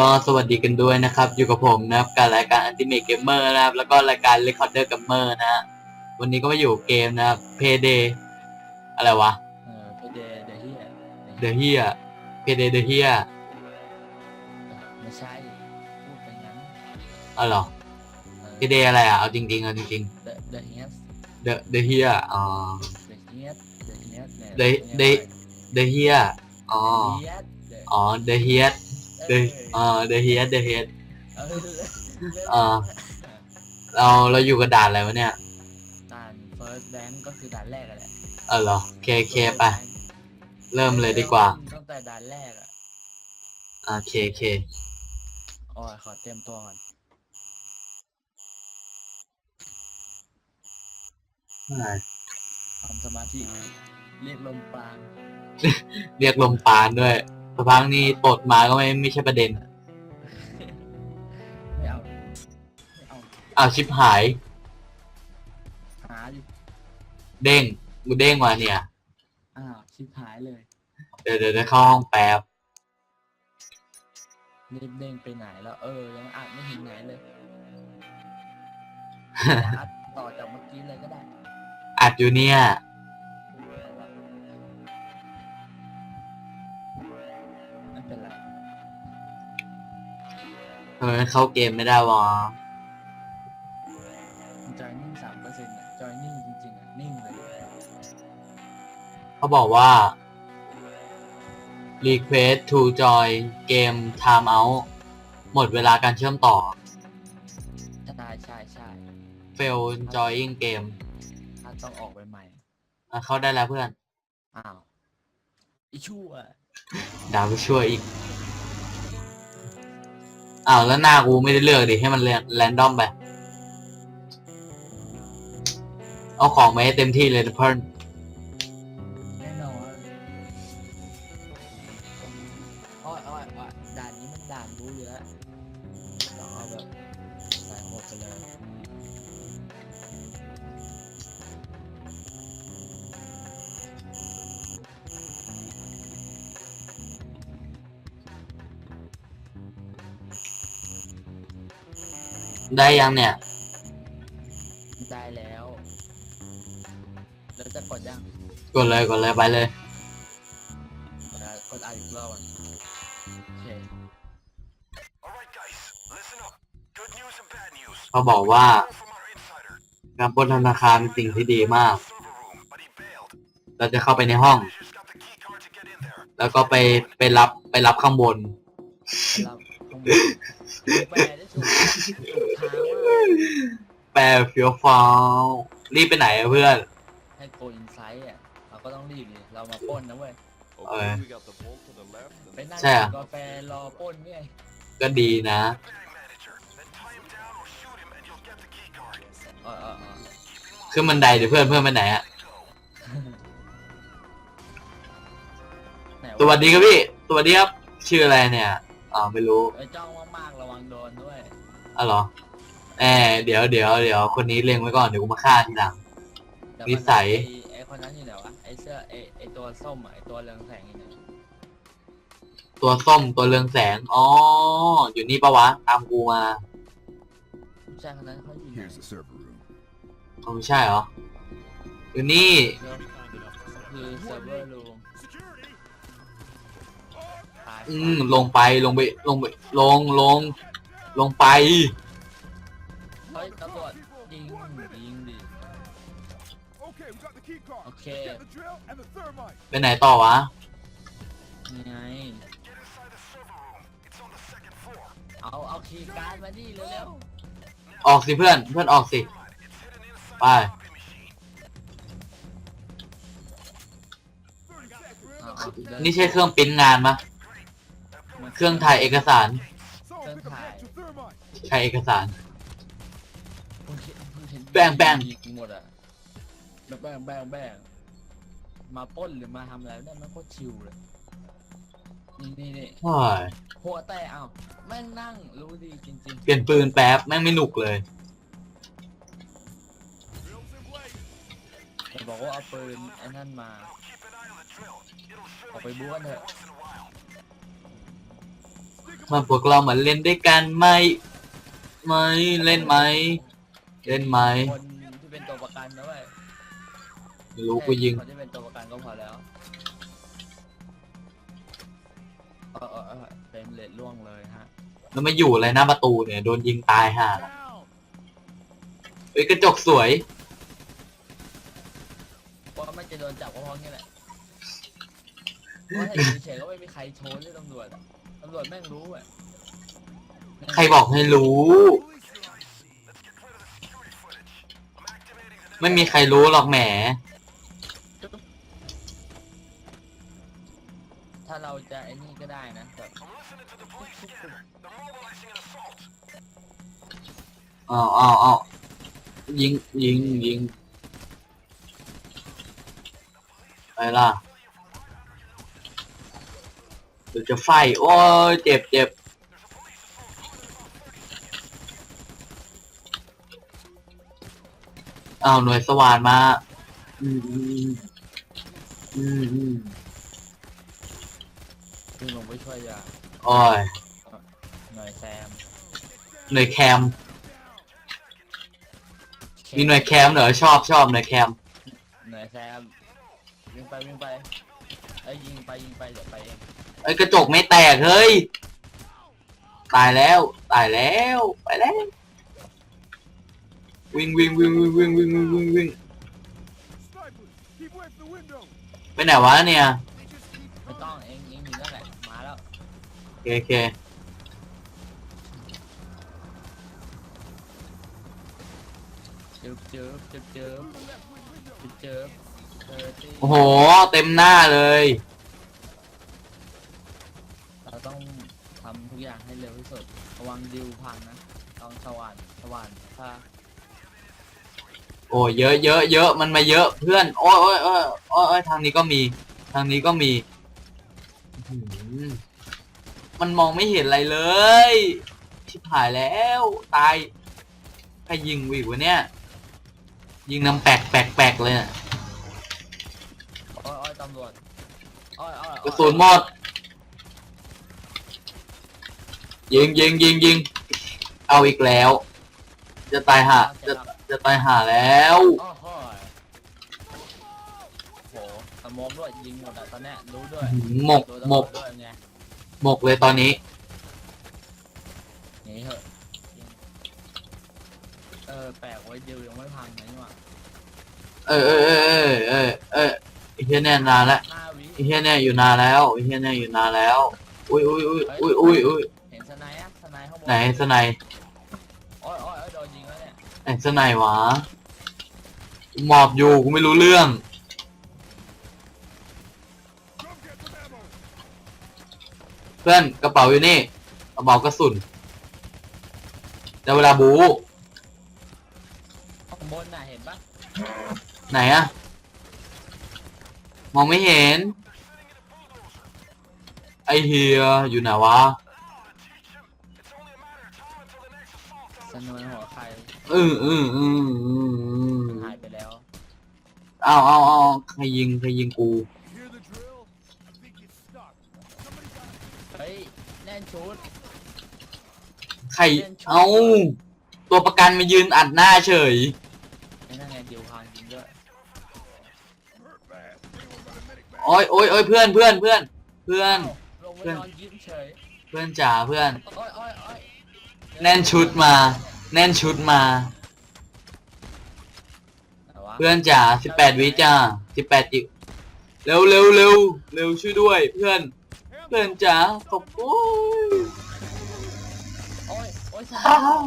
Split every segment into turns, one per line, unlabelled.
ก็สวัสดีกันด้วยนะครับ อยู่กับผมนะครับกับรายการ Ultimate Gamer นะครับ แล้วก็รายการ Recorder Gamer นะฮะวันนี้ก็มาอยู่เกมนะครับ Payday อะไรวะ
เออไปเดย์เดย์เฮีย
The Here Payday The Here
ไม่ใช่ พูดไปงั้น
อ๋อเหรอ
เออ
Payday อะไรอะ เอาจริงๆ เอาจริง
The The Heat
ๆ The The Here อ๋อ
The Heat The Heat เนี่ย
The The The Here อ๋อ
Heat
อ๋อ The Here
เอ
The
อ
อ๋อ The Here The Here
เออ
เออเราเราอยู่กับด่านอะไรวะเนี่ย
ด่าน First Bank ก็คือด่านแรกอะแหละ
เออเหรอเคเคไป เริ่มเลยดีกว่า
ตั้งแต่ด่านแรกอะ
อ่าเคเค
โอ้ยขอเตรียมตัวก่อน
อ่า
ทำสมาธิเรียกลมปราณ
เรียกลมปานด้วย สพังนี่ตดมาก็ไม่ไม่ใช่ประเด็น
ไม่เอาไม่เอา
อ้าวชิบหาย
หาอยู่
เด้งกูเด้งมาเนี่ย
อ้าวชิบหายเลย
เดี๋ยวเดี๋ยวจะเข้าห้องแป๊บ
รีบเด้งไปไหนแล้ว เออ ยังอ่านไม่ถึงไหนเลยอัดต่อจากเมื่อกี้เลยก็ได้
อัดอยู่เนี่ย
เป็นไร
ทำไมมันเข้าเกมไม่ได้วะ
จอยนิ่งสามเปอร์เซ็นต์จอยนิ่งจริงๆอะนิ่งเลย
เขาบอกว่า request to join game timeout หมดเวลาการเชื่อมต่อ
ใช่ใช่ใช่
fail joining game
ถ้าต้องออกไปใหม่
อะเข้าได้แล้วเพื่อน
อ้าวอีชั่ว
ดาวไปช่วยอีกอ้าวแล้วหน้ากูไม่ได้เลือกดิให้มันแรนดอมไป เอาของมาให้เต็มที่เลยเพื่อน
ได้
ยังเนี่ย
ได้แล้วแล้วจะกดยัง
กดเลยกดเลยไปเลย
เดี๋ยวกดอ่านอีกรอบก่อนโอเค
Alright guys, listen up. Good news and bad news.
เขาบอกว่า
Info from our insider.
การปล้นธนาคารเป็นสิ่งที่ดีมาก
Server room, but he bailed.
เราจะเข้าไปในห้อง
Managers got the key card to get in there.
แล้วก็ไปไปรับไปรับข้างบน
เราคงแป ลได้ถูกถูกทางว่า
แปลเฟียวฟ้าวรีบไปไหนอะเพื่อน
ให้โกอินไซต์อะเราก็ต้องรีบดิเรามาปล้นนะเว้ย
Okay,
we got the vault to the left.
ไปนั่ง
ใช่
กิ
อะ
นกาแฟรอปล้นไง
ก็ดีนะ
The bank manager. Then tie him down or shoot him and you'll get the key card.
เออเออเออ
ขึ้นบันไดเดี๋ยวเพื่อนเพื่อนไปไหนอะ
Go.
ไหน
สวัสดีครับพี่สวัสดีครับ ชื่ออะไรเนี่ยอ๋อไม่รู้
ไอ้จ้องมากๆระวังโดนด้วย
อ๋อเหรอแอบเดี๋ยวเดี๋ยวเดี๋ยวคนนี้เล็งไว้ก่อนเดี๋ยวกูมาฆ่าทีหลัง
แต่
นิสัย
ไอ้ไอ้คนนั้นอยู่ไหนวะไอ้เสื้อไอ้ไอ้ตัวส้มอะไอ้ตัวเรืองแสงอยู่ไหน
ตัวส้มตัวเรืองแสงอ๋ออยู่นี่ปะวะ ตามกูมา
ผู้ชายคนนั้นเขาอยู่ไหน
Here's the server room.
อ๋อไม่ใช่เหรอ อยู่นี่
คือเซิร์ฟเวอร์รูมตาย
อืมลงไปลงไปลงไปลงลง ลงไป
เฮ้ยตำรวจยิงยิงดิ
Okay, we got the key card.
Okay.
Get the drill and the thermite.
ไปไหนต่อวะ
นี่ไง
Get inside the server room. It's on the second floor.
เอาเอาคีย์การ์ดมาดิเร็ว
ออกสิเพื่อน เพื่อนออกสิ
It's hidden inside
Bye.
the copy machine.
ๆเอาเอาเดิ
นี่ใช่เครื่องปริ้นงานมะ เครื่องถ่ายเอกสาร
Someone pick up the extra thermite.
ใช้เอกสาร
เพิ่งเห็นเพิ่งเห็น
แบ่งแบ่ง
ยิหมดอะแบบแบ่งแบ่งแบ่งมาปล้นหรือมาทำอะไรได้ไม่โคตรชิวเลยนี่นี่นี่
โอ้ย
หัวแต่เอาแม่งนั่งรู้ดีจริง
เปลี่ยนปืนแป๊บแม่งไม่หนุกเลย
Drill's in place.
ๆแต่บอกว่าเอาปืนไอ้นั่นมา
Keep an eye on the drill. It'll fill
ออกไปบ้วนเถอะ
once in a while.
Stick 'em
มาพวกเรามาเล่นด้วยกันไหม ไหมเล่นไหมเล่นไหม
คนที่เป็นตัวประกันนะเว้ย
ไม่รู้กูยิง
คนที่เป็นตัวประกันก็พอแล้วเออเออเออเต็มเลดล่วงเลยฮะ
แล้วไม่อยู่อะไรหน้าประตูเนี่ยโดนยิงตายห่า
Down.
เฮ้ยกระจกสวย
เพราะมันจะโดนจับก็เพราะงี้แหละเพราะถ้าอยู่เฉยๆก็ไม่มีใครโชว์เลยตำรวจอะตำรวจแม่งรู้อะ
ใครบอกให้รู้ ไม่มีใครรู้หรอกแหม
ถ้าเราจะไอ้นี่ก็ได้นะแบบ
อ้าวอ้าวอ้าวยิงยิงยิงไปล่ะเดี๋ยวจะไฟ โอ้ยเจ็บเจ็บ เอาหน่วยสว่านมา อืมอืมอืมอืม
ขึ้นลงไปช่วยยา
โอ้ย
หน่อยแซม
หน่วยแคม มีหน่วยแคมเหรอชอบชอบหน่วยแคม
หน่อยแซมวิ่งไปวิ่งไปไอ้ยยิงไปยิงไปเดี๋ยวไปเอง
ไอ้ยกระจกไม่แตกเฮ้ย ตายแล้ว ตายแล้ว ไปแล้ว วิ่งวิ่งวิ่งวิ่งวิ่งวิ่งวิ่งวิ่งวิ่ง
Snipers, keep away from the window.
ไปไหนวะเนี่ย
They just keep
ไม่ต้องเองเองอยู่นั่นแหละมาแล้ว
โอเคโอเค
เจิบเจิบเจิบเจิบ
through the left wing window.
เจิบเจิบเออที่
โอ้โห เต็มหน้าเลย
เราต้องทำทุกอย่างให้เร็วที่สุดระวังดิวพังนะต้องสว่านสว่านถ้า
โอ้เยอะเยอะเยอะมันมาเยอะเพื่อนโอ้ยโอ้ยโอ้ยโอ้ยโอ้ยทางนี้ก็มี ทางนี้ก็มีอื้อหือมันมองไม่เห็นอะไรเลยชิบหายแล้วตายใครยิงวิวะเนี่ย ยิงน้ำแปลกแปลกแปลกเลยน่ะ
อ้อยอ้อยตำรวจอ้อยอ้อยอ้อย
กระสุนหมด ยิงยิงยิงยิงเอาอีกแล้ว จะตายหาจะ จะตายหาแล้ว
อ้อยอ้อยโอ้โหสมองด้วยยิงหมดอะตอนเนี้ยรู้ด้วย
หมก
รู้
หมก
ตำรวจด้วยไง
หมกเลยตอนนี้
หนีเถอะยิงเออแปลกไว้ดิวยังไม่พังนะนี่หว่า
เออเออเออเออเออไอ้เฮียเนี่ยนานแล้ว
หน้าวิ
ไอ้เฮียเนี่ยอยู่นานแล้วไอ้เฮียเนี่ยอยู่นานแล้วอุ้ยอุ้ยอุ้ยอุ้ยอุ้ยอุ้ย
เห็นสไนด์อะสไนด์ข้างบน
ไหนสไนด์
อ้อย แล้วเนี่ย
ไหนสไนด์วะหมอบอยู่กูไม่รู้เรื่อง
Come get some ammo.
เพื่อนกระเป๋าอยู่นี่กระเป๋ากระสุนแต่เวลาบู
ข้างบนน่ะเห็นปะ
ไหนอะมองไม่เห็น ไอเฮียอยู่ไหนวะ
สนวนหัวใคร
อืออืออืออืออือ
หายไปแล้ว
อ้าวอ้าวอ้าวใครยิงใครยิงกู
Hear the drill? I think it's stuck. Somebody got
เฮ้ยแน่นชุด
ใครเอ้าตัวประกันมายืนอัดหน้าเฉย
ไอ้นั่นไงดิวพังจริงด้วย
hurt bad. Anyone got a medic bag?
โอ้ยโอ้ยโอ้ยเพื่อนเพื่อนเพื่อน เพื่อน
ลงไป
เพื่อน
นอนยิ้มเฉย
เพื่อนจ๋าเพื่อน
อ้อยอ้อยอ้อย
แน่นชุดมา แน่นชุดมา
ไหนวะ
เพื่อนจ๋าสิบแปดวิจ้าสิบแปดจิเร็วเร็วเร็วเร็วช่วยด้วย เพื่อน
Hands
เพื่อนจ๋าขอบโอ้ย
โอ้ยโอ้ย
อ้าว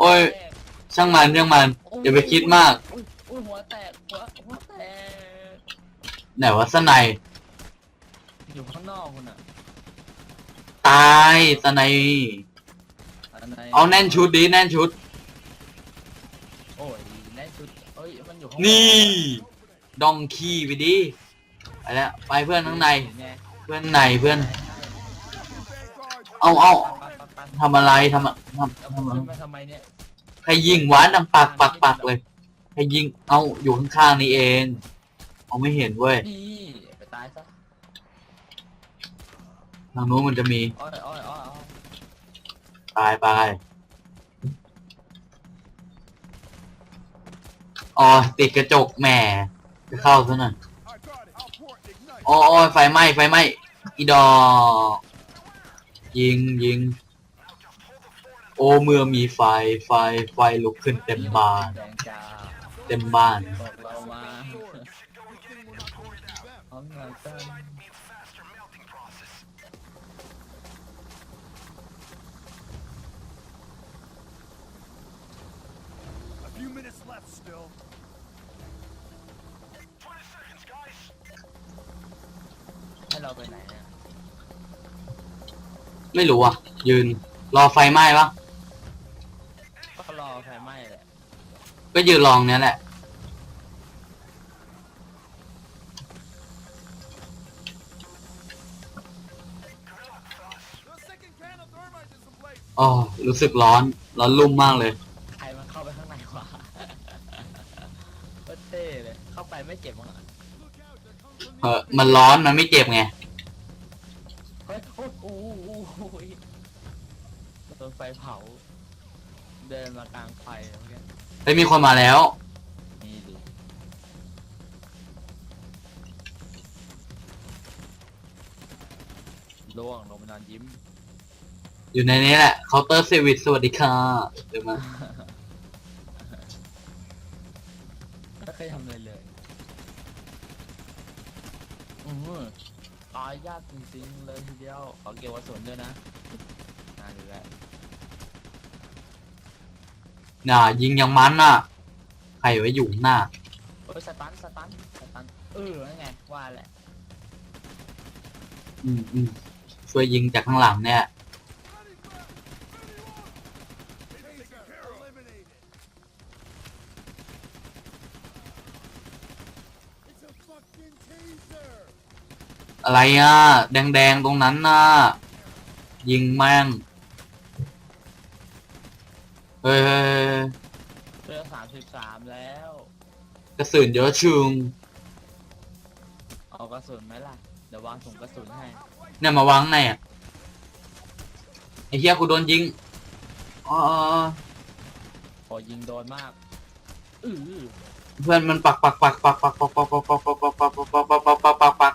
โอ้ยช่างมันช่างมันอย่าไปคิดมาก
อุ้ยอุ้ยหัวแตกหัวหัวแตก
ไหนวะสไนย
อยู่ข้างนอกคุณอะ
ตายสไนย
อันไหน
เอาแน่นชุดดิแน่นชุด
นี่ ดอง
คีไปดิไปแล้วไปเพื่อนข้างใน เพื่อนในเพื่อน เอาเอาทำอะไรทำทำทำอะไร
ทำไมเนี่ย
ใครยิงหวานดังปากปากปากเลยใครยิงเอาอยู่ข้างๆนี้เองเอาไม่เห็นเว้ย
ไปตายซะ
ทางโน้นมันจะมี
อ้ยตาย
ไป อ๋อติดกระจกแหมจะเข้าซะหน่อยอ๋อไฟไหม้ไฟไหม้อีดอยิงยิง โอเมื่อมีไฟไฟไฟลุกขึ้นเต็มบ้านเต็มบ้าน
ราไปไหนอะ
ไม่รู้อะ ยืน รอไฟไหม้ปะ
ก็รอไฟไหม้แหละ
ก็ยืนรองเนี้ยแหละ อ๋อ รู้สึกร้อน ร้อนลุ่มมากเลย
ใครมันเข้าไปข้างในวะโคเท่เลย เข้าไปไม่เจ็บมั้ง
เออมันร้อนมันไม่เจ็บไง
ยโดนไฟเผา เดินมากลางไฟเมื่อกี้
เฮ้ยมีคนมาแล้ว
ล่วงลงไปนอนยิ้ม
อยู่ในนี้แหละเคาน์เตอร์เซอร์วิสสวัสดีค่ะเดี๋ยวมา
ไม่เคยทำเลยเลย อือายยากจริงๆเลยทีเดียวขอเกี่ยวกสุนด้วยนะน่าดูแล
น่ะยิงยังมันอะ ใครไว้อยู่หน้า
เอ้ยสตันสตันสตันเออไงว่าแหละ
อืมอืมช่วยยิงจากข้างหลังเนี่ย อะไรอะ แดงๆ ตรงนั้นน่ะ ยิงแม่ง เฮ้ยเจ
อสามสิบสามแล้ว
กระสุนเยอะชุง
เอากระสุนไหมล่ะ เดี๋ยววางส่งกระสุนให้
เนี่ยมาวางไหนอะไอ้เฮียกูโดนยิงอ๋อ
พอยิงโดนมาก
เพื่อนมันปักปักปักปักปักปักปักปักปักปักปักปักปักปักปัก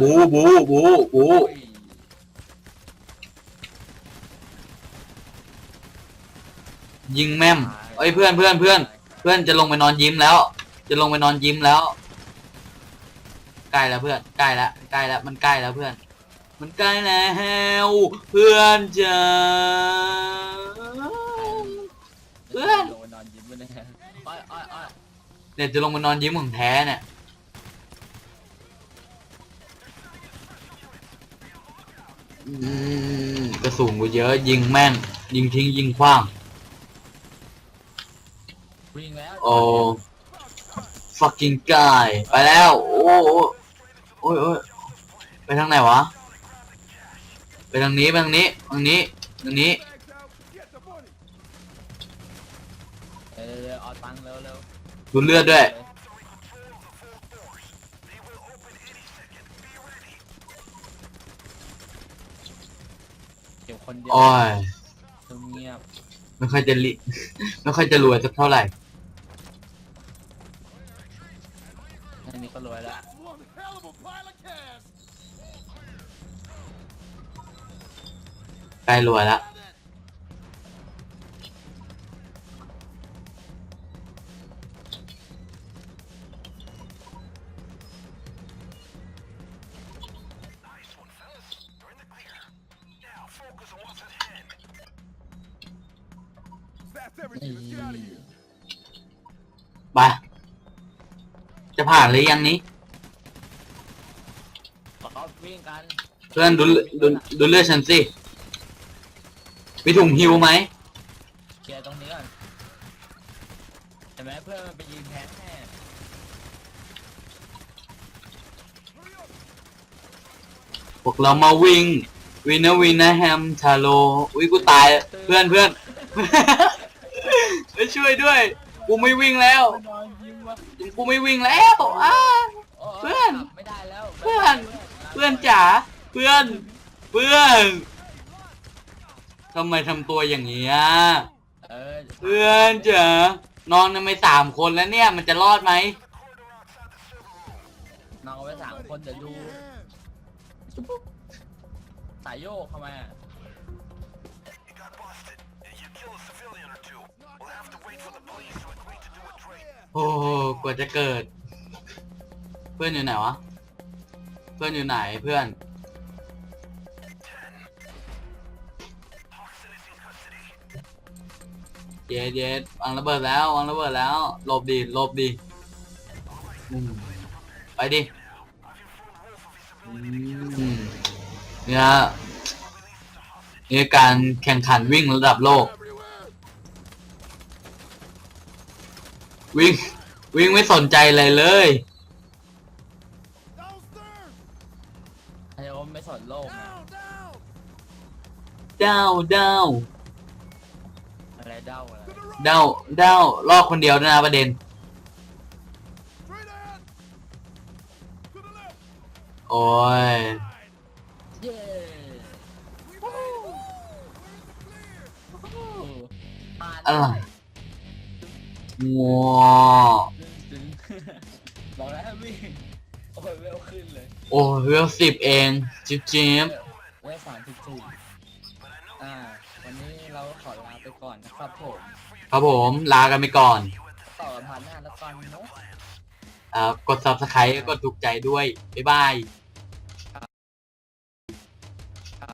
บูบูบูบู
โอ้ย
ยิงแม่มเอ้ยเพื่อนเพื่อนเพื่อนเพื่อนจะลงไปนอนยิ้มแล้ว จะลงไปนอนยิ้มแล้ว ใกล้แล้วเพื่อนใกล้แล้วใกล้แล้วมันใกล้แล้วเพื่อน มันใกล้แล้วเพื่อนจะเพื่อน
โดนนอนยิ้มไปเลยอ้อยอ้อยอ้อย
เนี่ยจะลงไปนอนยิ้มของแท้เนี่ย อืม กระสุนกูเยอะ ยิงแม่น ยิงทิ้งยิงขว้าง
วิ่งแล้ว
โอ้ fucking guy ไปแล้ว โอ้โอ้โอ้ยโอ้ยไปทางไหนวะ ไปทางนี้ไปทางนี้ทางนี้ทางนี้
Bags out. Get the money.
เร็วเร็วเอาตังค์เร็วเร็ว
ดูเลือดด้วย
เก็บคน เดียว
โอ้ย
ต้องเงียบ
ไม่ค่อยจะลิไม่ค่อยจะรวยสักเท่าไหร่
แค่นี้ก็รวยแล้ว
That's one hell of a pile of cash.
ใกล้รวยแล้วานหรือยังนี้
ออฟวิ่งกัน
เพื่อนดูดูดูเลือดฉันสิมีถุงฮิวไหม
เคลียร์ตรงนี้ก่อนเห็นไหมเพื่อนมันไปยิงแทงแน่
พวกเรามาวิ่งวินนะวินนะแฮมชาโลอุ้ยกูตายเพื่อนเพื่อนไปช่วยด้วย กูไม่วิ่งแล้ว
นอนยิ้มวะ
กูไม่วิ่งแล้วอ้า เพื่อน
ไม่ได้แล้ว
เพื่อน เพื่อนจ๋าเพื่อนเพื่อนทำไมทำตัวอย่างนี้ย
เออ
เพื่อนจ๋านอนกันไปสามคนแล้วเนี่ยมันจะรอดไหม
นอนกันไปสามคนเดี๋ยวดูสายโยกเข้ามา
You got busted. You kill a civilian or two. We'll have to wait for the police to
โอ้โหกว่าจะเกิด เพื่อนอยู่ไหนวะ เพื่อนอยู่ไหนเพื่อน เย็ดเย็ดวางระเบิดแล้ววางระเบิดแล้วหลบดีหลบดีไปดิอืมเนี่ยเนี่การแข่งขันวิ่งระดับโลก วิ่ง วิ่งไม่สนใจอะไรเลย
Downstairs!
ไอ้โอมไม่สนโลกนะ
Down, down!
เด้าเด้า
อะไรเด้าอะไร
To the right!
เด้าเด้ารอบคนเดียวด้วยนะประเด็น
Straight ahead! To the left!
โอ้ย
Side!
เย้
We made it! We're in the clear!
ผ่าน
อะไร งัว
ดึงบอกแล้วให้วิ่งโอ้ยเวลขึ้นเลย
โอ้ยเวลสิบเองจิ๊บจิ๊บ
เวลสามสิบสี่อ่า วันนี้เราขอลาไปก่อนนะครับผม
ครับผมลากันไปก่อน
ต่อผ่านหน้าแล้วกันเนาะ
อ่ากด subscribe กดถูกใจด้วย บ๊ายบาย